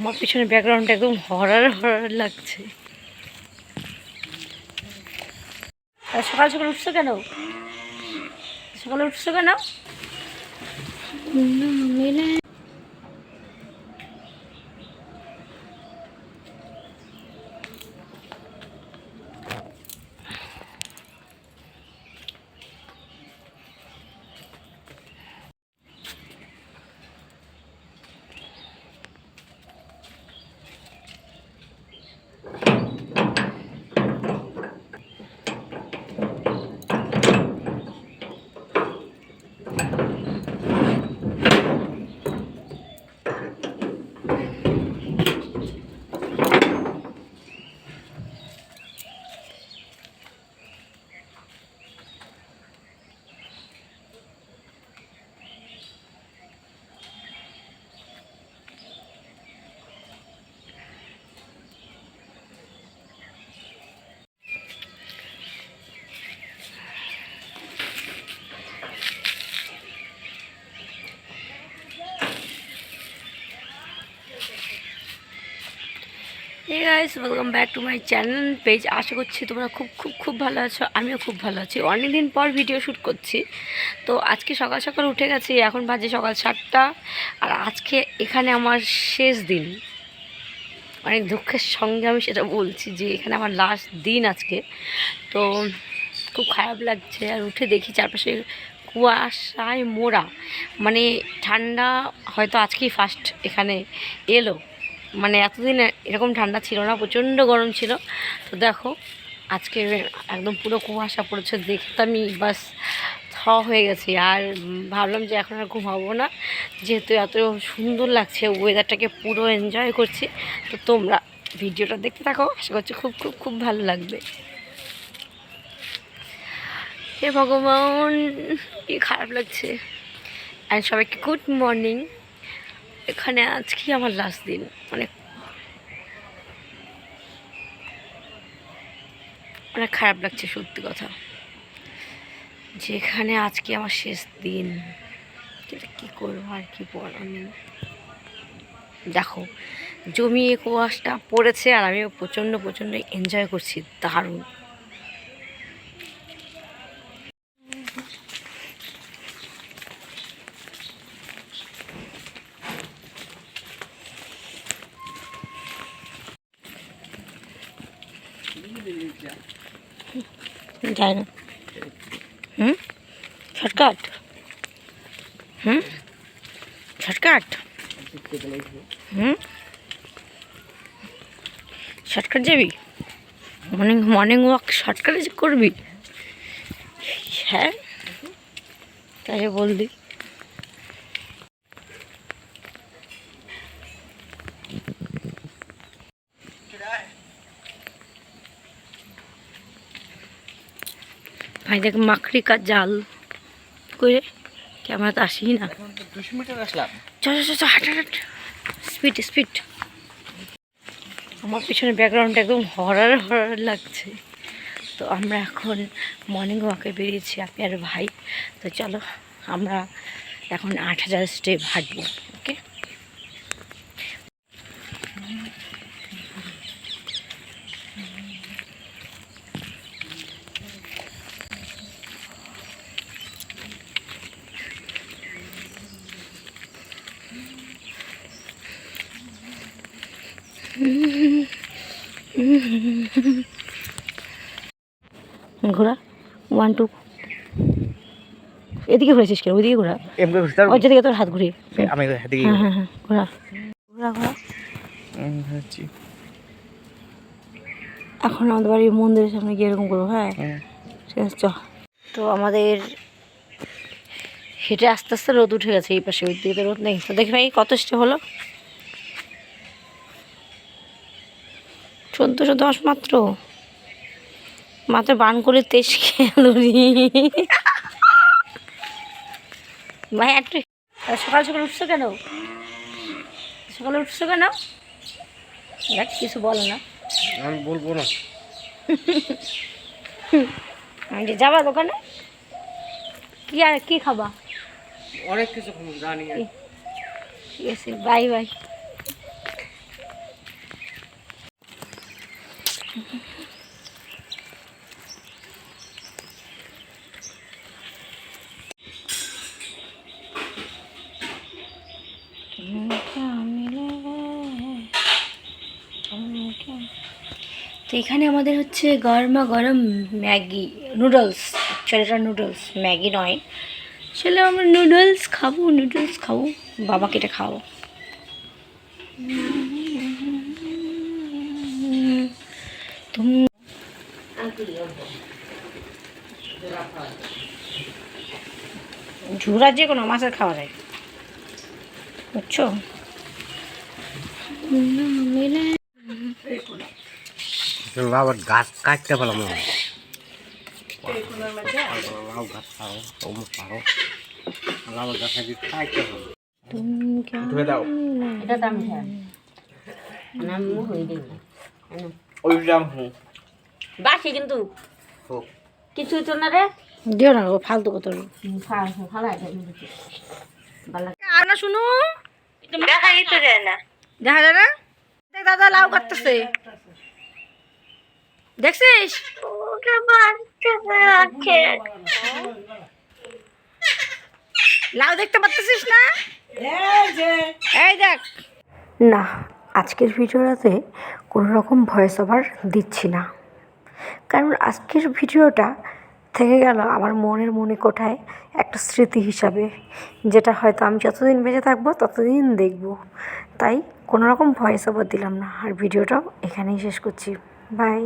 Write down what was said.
আমার পিছনে ব্যাকগ্রাউন্ডটা একদম হরার হরার লাগছে। সকাল সকাল উঠছো কেন? সকালে উঠছো কেন? Hey guys welcome back to my channel page আশা করছি তোমরা খুব খুব খুব ভালো আছো, আমিও খুব ভালো আছি। অনেক দিন পর ভিডিও শ্যুট করছি। তো আজকে সকাল সকাল উঠে গেছি, এখন বাজে সকাল সাতটা। আর আজকে এখানে আমার শেষ দিন। অনেক দুঃখের সঙ্গে আমি সেটা বলছি যে এখানে আমার লাস্ট দিন আজকে। তো খুব খারাপ লাগছে। আর উঠে দেখি চারপাশে কুয়াশায় মোড়া। মানে ঠান্ডা হয়তো আজকেই ফার্স্ট এখানে এলো। মানে এতদিন এরকম ঠান্ডা ছিল না, প্রচণ্ড গরম ছিল। তো দেখো, আজকে একদম পুরো কুয়াশা পড়েছে, দেখে তো আমি বাস থ হয়ে গেছি। আর ভাবলাম যে এখন আর ঘুমাবো না, যেহেতু এত সুন্দর লাগছে ওয়েদারটাকে পুরো এনজয় করছি। তো তোমরা ভিডিওটা দেখতে থাকো, আশা করছি খুব খুব খুব ভালো লাগবে। হে ভগবান, কি খারাপ লাগছে। আর সবাইকে গুড মর্নিং এখানে আজকে আমার লাস্ট দিন অনেক অনেক খারাপ লাগছে সত্যি কথা। যেখানে আজকে আমার শেষ দিন, কিন্তু কী করব আর কি বলার নেই। দেখো, জমিয়ে কুয়াশটা পড়েছে আর আমিও প্রচণ্ড প্রচণ্ড এনজয় করছি, দারুণ। যায় না হুম শর্টকাট হুম শর্টকাট হুম শর্টকাট যাবি মর্নিং মর্নিং ওয়াক শর্টকাটে করবি? হ্যাঁ? তাই বললি। ভাই দেখ মাকড়ি কা জাল করে ক্যামেরা তো আসি না দুশো মিটার আসলাম। হাঁট হাঁট স্পিড স্পিড আমার পিছনে ব্যাকগ্রাউন্ডটা একদম হরার হরার লাগছে। তো আমরা এখন মর্নিং ওয়াকে বেরিয়েছি আমি আর ভাই। তো চলো আমরা এখন আট হাজার স্টেপ হাঁটবো ওকে ঘোরা ওয়ান টু এদিকে ঘুরেছিস কেন? ওইদিকে ঘোরা। ওই যেদিকে তোর হাত ঘুরে আমি হ্যাঁ হ্যাঁ হ্যাঁ ঘোরা। ঘোরা ঘোরা। এখন আমাদের বাড়ির মন্দিরের সামনে গিয়ে এরকম করব হ্যাঁ? ঠিক আছে চ। তো আমাদের হেঁটে আস্তে আস্তে রোদ উঠে গেছে এই পাশে ওই দিকে তো রোদ নেই। তো দেখি ভাই কত স্টে হলো? চোদ্দোশো দশ মাত্র? মাত্র বান করে তেইশ ক্যালোরি ভাই একটু সকাল সকাল উঠছো কেন? সকালে উঠছো কেন? দেখ কিছু বলো না। আমি বলব না। আমি যে যাবা দোকানে? কি আর কি খাবা? অনেক কিছু জানি। ঠিক আছে বাই বাই। তো এখানে আমাদের হচ্ছে গরমা গরম ম্যাগি, নুডলস ছেলেটা নুডলস, ম্যাগি নয়। ছেলে আমরা নুডলস খাব নুডলস খাব, বাবাকে এটা খাব ঝুরা যে কোনো মাছের খাওয়া যায়। বুঝছ? আবার গাছ কাটতে না লাউ গাছ পারো লাউ গাছ কাটতে ধুয়ে দাও। এটা দাম খায় নাম হয়ে দিন বাসি কিন্তু। হোক কিছু তো না রে। দিও না গো ফালতু কত আর না শুনো। দেখা যেতে যায় না। দেখা যায় না? দেখ দাদা লাউ কাটতেছে। দেখছিস? লাউ দেখতে পাচ্ছিস না? এই দেখ। না আজকের ভিডিওটাতে কোনো রকম ভয়েস ওভার দিচ্ছি না। কারণ আজকের ভিডিওটা থেকে গেল আমার মনের মনে কোঠায় একটা স্মৃতি হিসাবে, যেটা হয়তো আমি যতদিন বেঁচে থাকব ততদিন দেখব। তাই কোনো রকম ভয়েস ওভার দিলাম না, আর ভিডিওটাও এখানেই শেষ করছি। বাই